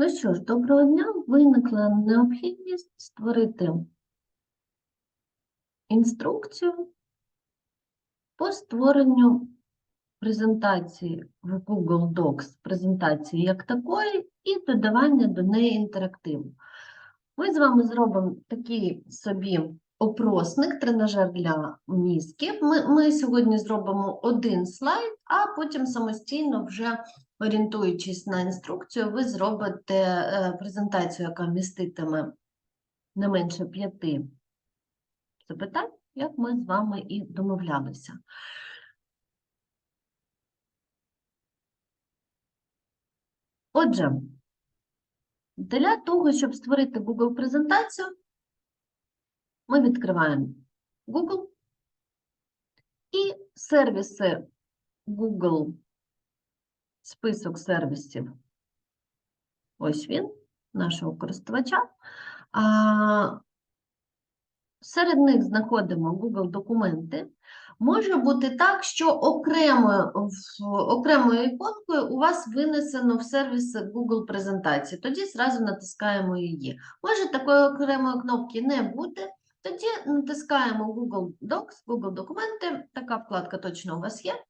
Ну що ж, доброго дня. Виникла необхідність створити інструкцію по створенню презентації в Google Docs, презентації як такої, і додавання до неї інтерактиву. Ми з вами зробимо такий собі опросник, тренажер для мізки. Ми, ми сьогодні зробимо один слайд, а потім самостійно вже орієнтуючись на інструкцію, ви зробите е, презентацію, яка міститиме не менше п'яти запитань, як ми з вами і домовлялися. Отже, для того, щоб створити Google презентацію, ми відкриваємо Google і сервіси Google список сервісів. Ось він, нашого користувача. А, серед них знаходимо Google документи. Може бути так, що окремою, в- окремою іконкою у вас винесено в сервіс Google презентації. Тоді зразу натискаємо її. Може такої окремої кнопки не бути. Тоді натискаємо Google Docs, Google документи. Така вкладка точно у вас є.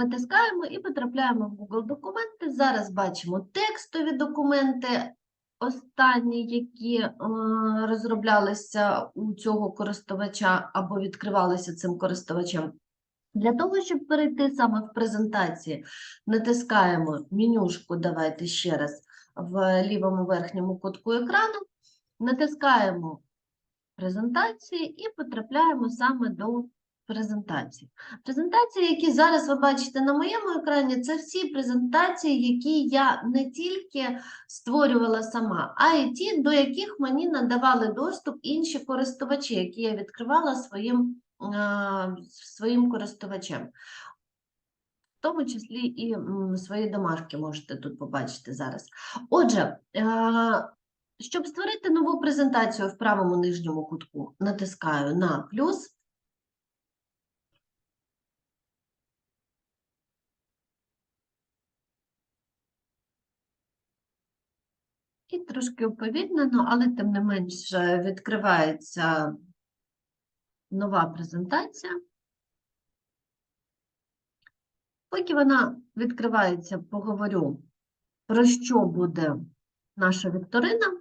Натискаємо і потрапляємо в Google документи. Зараз бачимо текстові документи, останні, які е, розроблялися у цього користувача або відкривалися цим користувачем. Для того, щоб перейти саме в презентації, натискаємо менюшку, давайте ще раз, в лівому верхньому кутку екрану, натискаємо презентації і потрапляємо саме до презентації. Презентації, які зараз ви бачите на моєму екрані, це всі презентації, які я не тільки створювала сама, а й ті, до яких мені надавали доступ інші користувачі, які я відкривала своїм, своїм користувачем. В тому числі і свої домашки можете тут побачити зараз. Отже, е, щоб створити нову презентацію в правому нижньому кутку, натискаю на плюс. І трошки уповільнено, але тим не менш відкривається нова презентація. Поки вона відкривається, поговорю, про що буде наша вікторина.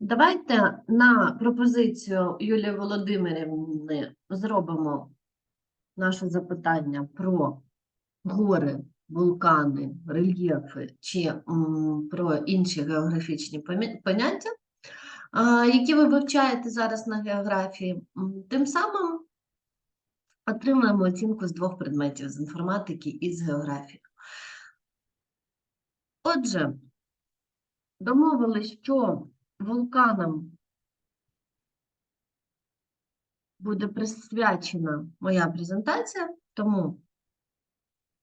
Давайте на пропозицію Юлії Володимирівни зробимо наше запитання про гори, вулкани, рельєфи чи про інші географічні поняття, які ви вивчаєте зараз на географії. Тим самим отримаємо оцінку з двох предметів з інформатики і з географії. Отже, домовились, що вулканам буде присвячена моя презентація, тому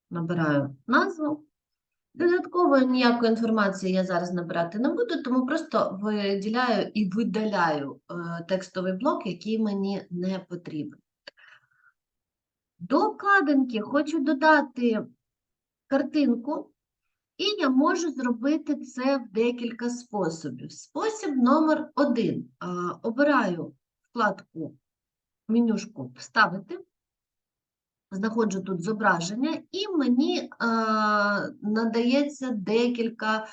набираю назву. Додаткової ніякої інформації я зараз набирати не буду, тому просто виділяю і видаляю е, текстовий блок, який мені не потрібен. До вкладинки хочу додати картинку, і я можу зробити це в декілька способів. Спосіб номер один. А, Обираю вкладку менюшку Вставити, знаходжу тут зображення, і мені а, надається декілька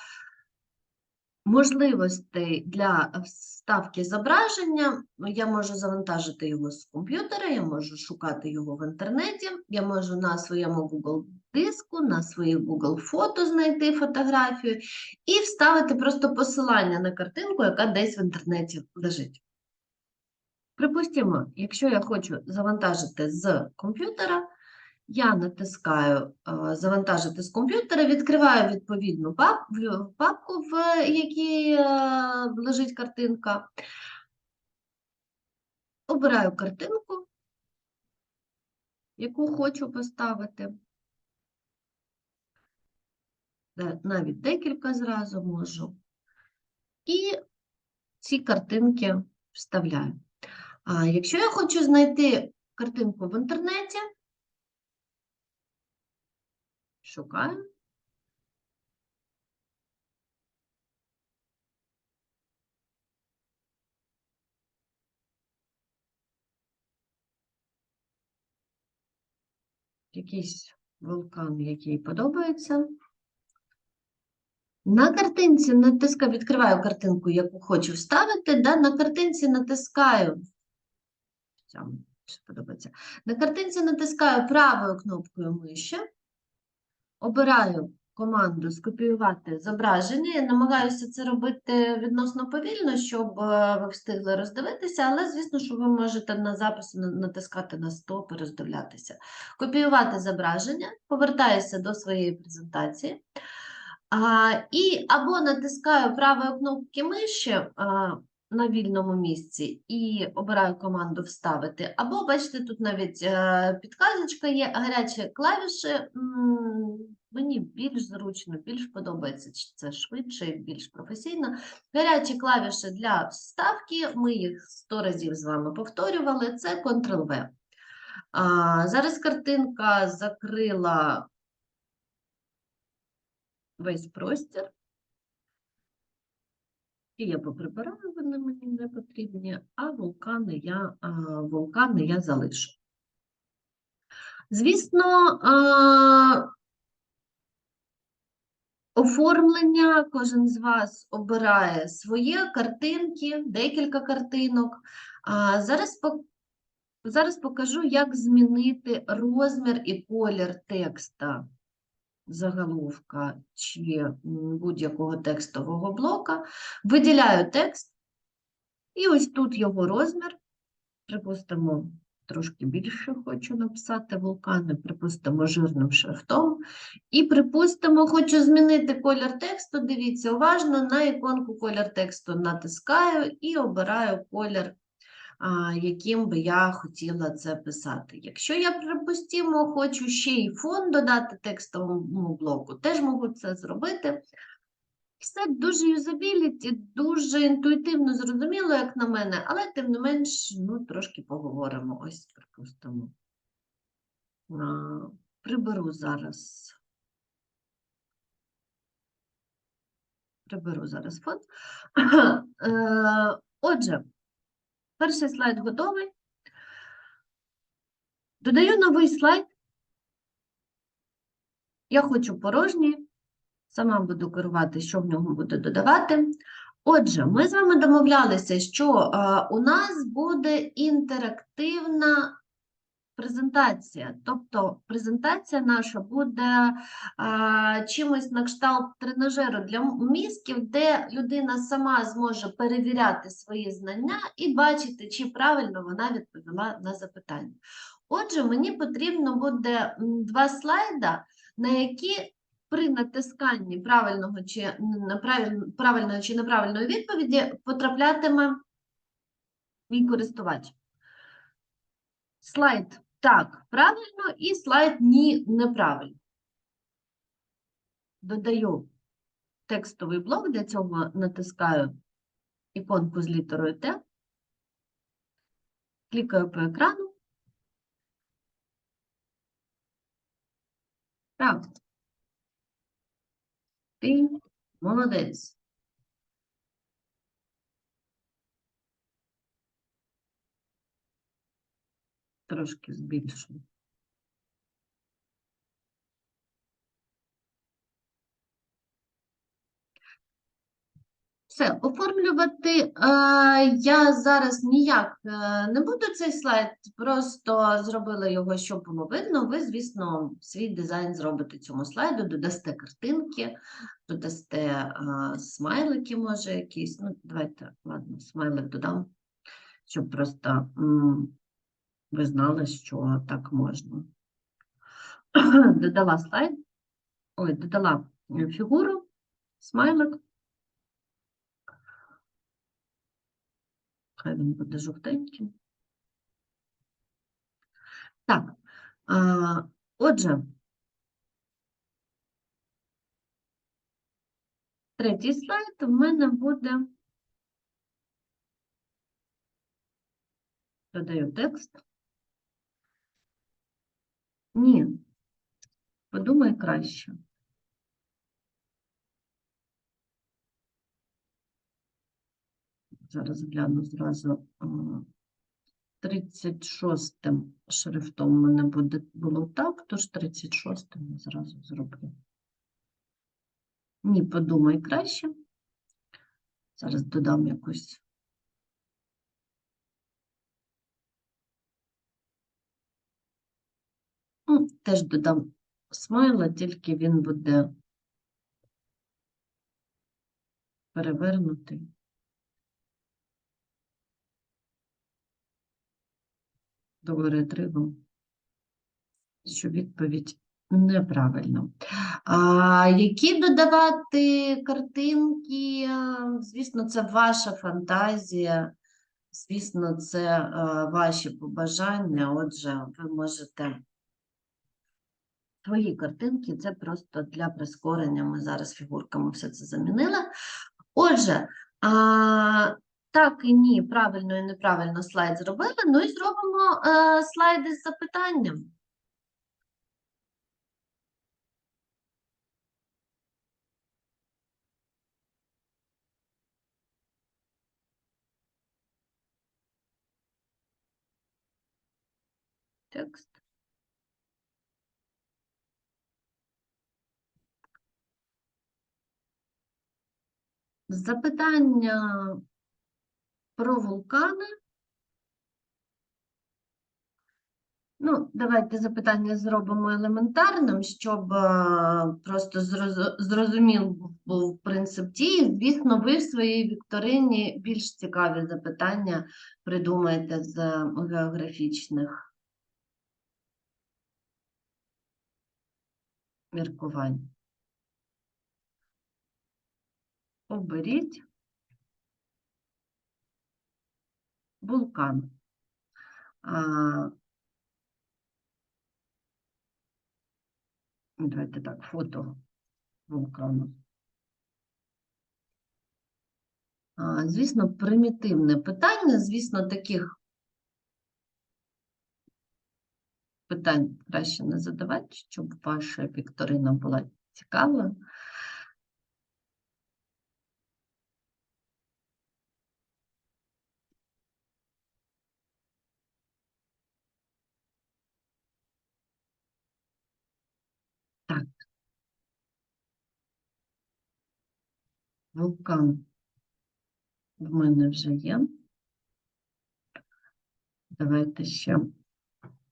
можливостей для вставки зображення. Я можу завантажити його з комп'ютера, я можу шукати його в інтернеті, я можу на своєму Google диску, на своїх Google фото знайти фотографію і вставити просто посилання на картинку, яка десь в інтернеті лежить. Припустимо, якщо я хочу завантажити з комп'ютера, я натискаю е, завантажити з комп'ютера, відкриваю відповідну папку, в якій е, лежить картинка, обираю картинку, яку хочу поставити. Е, Навіть декілька зразу можу. І ці картинки вставляю. Якщо я хочу знайти картинку в інтернеті, Шукаємо. Якийсь вулкан, який подобається. На картинці натискаю, відкриваю картинку, яку хочу вставити. Да? На картинці натискаю. Що подобається. На картинці натискаю правою кнопкою миші обираю команду скопіювати зображення. Я намагаюся це робити відносно повільно, щоб е, ви встигли роздивитися, але, звісно, що ви можете на запису на- натискати на стоп і роздивлятися. Копіювати зображення, повертаюся до своєї презентації. А, і або натискаю правою кнопки миші а, на вільному місці і обираю команду вставити, або, бачите, тут навіть е, підказочка є, гарячі клавіші. Мені більш зручно, більш подобається, це швидше, і більш професійно. Гарячі клавіші для вставки, ми їх 100 разів з вами повторювали, це Ctrl-V. Зараз картинка закрила весь простір. Я поприбираю, вони мені не потрібні, а вулкани я, вулкани я залишу. Звісно, оформлення кожен з вас обирає своє картинки, декілька картинок. Зараз, зараз покажу, як змінити розмір і колір текста заголовка чи будь-якого текстового блока, виділяю текст, і ось тут його розмір, припустимо, трошки більше хочу написати вулкани, припустимо, жирним шрифтом, і припустимо, хочу змінити колір тексту, дивіться уважно, на іконку колір тексту натискаю і обираю колір яким би я хотіла це писати. Якщо я, припустимо, хочу ще й фон додати текстовому блоку, теж можу це зробити. Все дуже юзабіліті, дуже інтуїтивно зрозуміло, як на мене, але тим не менш, ну, трошки поговоримо. Ось, припустимо. Приберу зараз. Приберу зараз фон. Е, Отже, Перший слайд готовий. Додаю новий слайд. Я хочу порожній. Сама буду керувати, що в нього буду додавати. Отже, ми з вами домовлялися, що а, у нас буде інтерактивна презентація. Тобто презентація наша буде а, чимось на кшталт тренажеру для мізків, де людина сама зможе перевіряти свої знання і бачити, чи правильно вона відповіла на запитання. Отже, мені потрібно буде два слайда, на які при натисканні правильного чи правильної чи неправильної відповіді потраплятиме мій користувач. Слайд так, правильно, і слайд ні, неправильно. Додаю текстовий блок, для цього натискаю іконку з літерою Т, клікаю по екрану. Так. Ти молодець. Трошки збільшу. Все, оформлювати е, я зараз ніяк е, не буду цей слайд, просто зробила його, щоб було видно. Ви, звісно, свій дизайн зробите цьому слайду, додасте картинки, додасте е, смайлики, може, якісь. Ну, давайте, ладно, смайлик додам, щоб просто ви знали, що так можна. Додала слайд, ой, додала е, фігуру, смайлик. Хай він буде жовтеньким. Так, отже, третій слайд в мене буде. Додаю текст. Ні, подумай краще. Зараз гляну зразу. а, 36 шрифтом у мене буде було так, тож 36 я зразу зроблю. Ні, подумай краще. Зараз додам якусь. Ну, Теж додам смайла, тільки він буде перевернутий. До ретригу, що відповідь неправильна. А, які додавати картинки? Звісно, це ваша фантазія. Звісно, це ваші побажання. Отже, ви можете свої картинки, це просто для прискорення. Ми зараз фігурками все це замінили. Отже, а, так і ні, правильно і неправильно слайд зробили. Ну і зробимо е, слайди з запитанням. Текст. Запитання про вулкани. Ну, давайте запитання зробимо елементарним, щоб е, просто зрозумів був принцип дії. Звісно, ви в своїй вікторині більш цікаві запитання придумаєте з географічних міркувань. Оберіть вулкан. Давайте так, фото вулкану. Звісно, примітивне питання. Звісно, таких питань краще не задавати, щоб ваша вікторина була цікава. Так. Вулкан в мене вже є. Давайте ще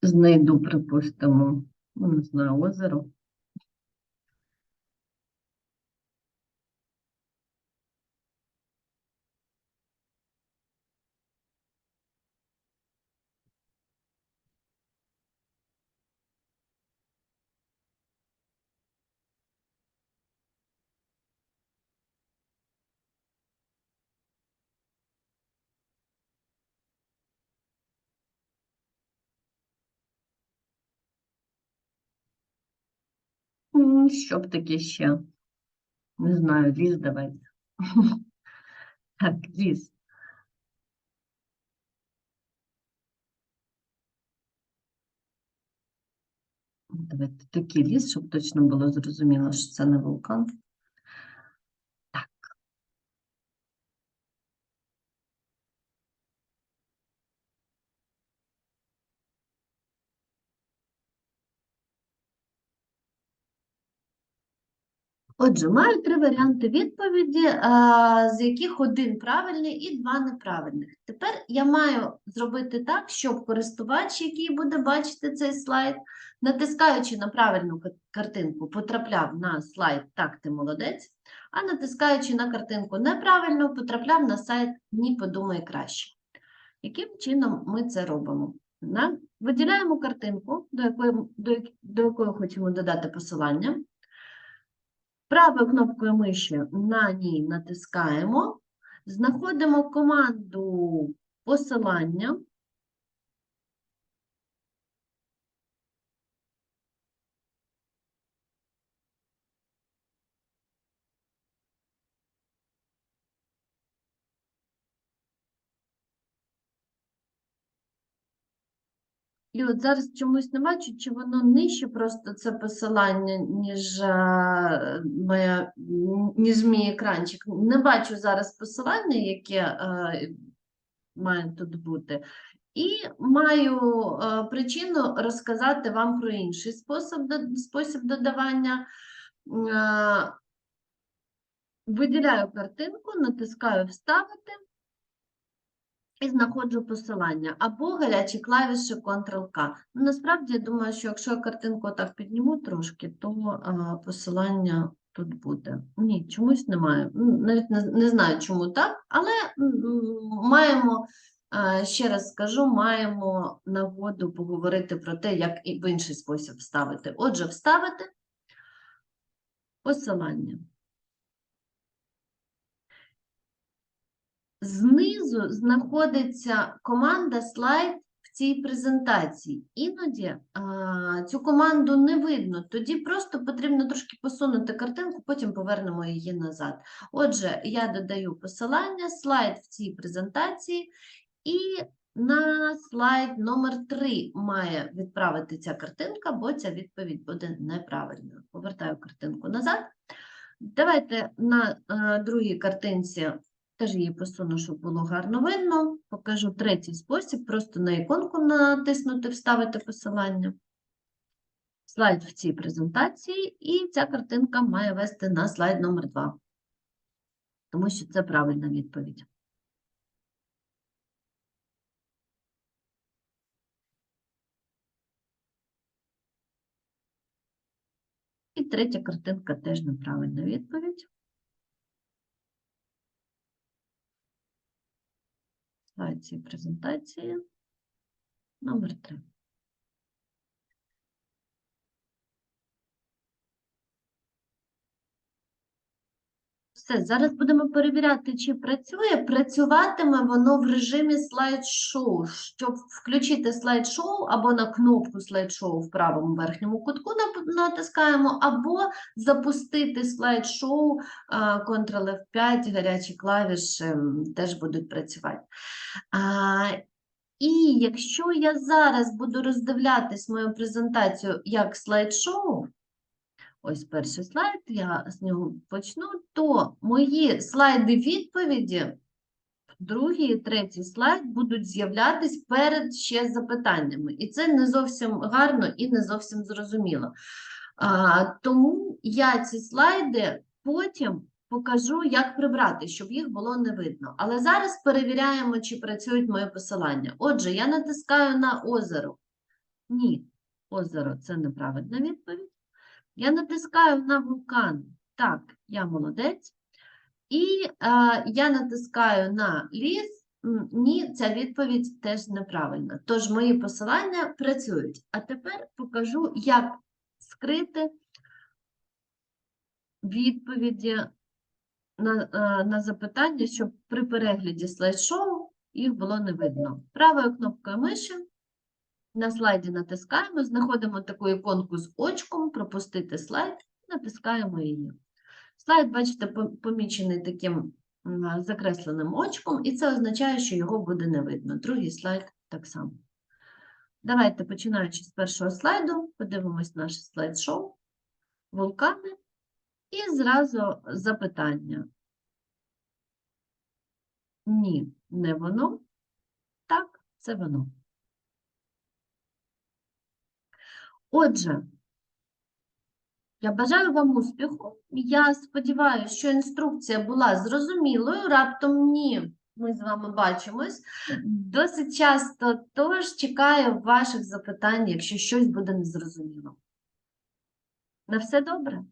знайду, припустимо, ну, не знаю, озеро. Що б таке ще? Не знаю, ліс давайте. Так, ліс. Давайте такий ліс, щоб точно було зрозуміло, що це не вулкан. Отже, маю три варіанти відповіді, з яких один правильний і два неправильних. Тепер я маю зробити так, щоб користувач, який буде бачити цей слайд, натискаючи на правильну картинку, потрапляв на слайд Так, ти молодець, а натискаючи на картинку неправильно, потрапляв на сайт Ні, подумай краще. Яким чином ми це робимо? Виділяємо картинку, до якої, до якої хочемо додати посилання. Правою кнопкою миші на ній натискаємо, знаходимо команду посилання. І от зараз чомусь не бачу, чи воно нижче просто це посилання, ніж, е, моя, ніж мій екранчик. Не бачу зараз посилання, яке е, має тут бути. І маю е, причину розказати вам про інший спосіб, спосіб додавання. Е, Виділяю картинку, натискаю Вставити і знаходжу посилання або гарячі клавіші Ctrl-K. Ну, Насправді, я думаю, що якщо я картинку так підніму трошки, то а, посилання тут буде. Ні, чомусь немає. Навіть не, не знаю, чому так, але маємо, а, ще раз скажу, маємо нагоду поговорити про те, як і в інший спосіб вставити. Отже, вставити посилання. Знизу знаходиться команда слайд в цій презентації. Іноді а, цю команду не видно, тоді просто потрібно трошки посунути картинку, потім повернемо її назад. Отже, я додаю посилання, слайд в цій презентації, і на слайд номер 3 має відправити ця картинка, бо ця відповідь буде неправильною. Повертаю картинку назад. Давайте на е, другій картинці Теж її посуну, щоб було гарно видно. Покажу третій спосіб. Просто на іконку натиснути, вставити посилання. Слайд в цій презентації, і ця картинка має вести на слайд номер 2. Тому що це правильна відповідь. І третя картинка теж неправильна відповідь. Слайд презентації номер 3. Все, зараз будемо перевіряти, чи працює. Працюватиме воно в режимі слайд-шоу. Щоб включити слайд-шоу або на кнопку слайд-шоу в правому верхньому кутку натискаємо, або запустити слайд-шоу Ctrl F5, гарячі клавіші теж будуть працювати. І якщо я зараз буду роздивлятись мою презентацію як слайд-шоу, ось перший слайд, я з нього почну, то мої слайди відповіді, другий і третій слайд будуть з'являтись перед ще запитаннями. І це не зовсім гарно і не зовсім зрозуміло. А, тому я ці слайди потім покажу, як прибрати, щоб їх було не видно. Але зараз перевіряємо, чи працюють мої посилання. Отже, я натискаю на озеро. Ні, озеро це неправильна відповідь. Я натискаю на вулкан. Так, я молодець. І е, я натискаю на ліс. Ні, ця відповідь теж неправильна. Тож мої посилання працюють. А тепер покажу, як скрити відповіді на, е, на запитання, щоб при перегляді слайд-шоу їх було не видно. Правою кнопкою миші на слайді натискаємо, знаходимо таку іконку з очком, пропустити слайд, натискаємо її. Слайд, бачите, помічений таким закресленим очком, і це означає, що його буде не видно. Другий слайд так само. Давайте, починаючи з першого слайду, подивимось наше слайд-шоу, вулкани, і зразу запитання. Ні, не воно. Так, це воно. Отже, я бажаю вам успіху. Я сподіваюся, що інструкція була зрозумілою. Раптом ні, ми з вами бачимось досить часто, тож чекаю ваших запитань, якщо щось буде незрозуміло. На все добре.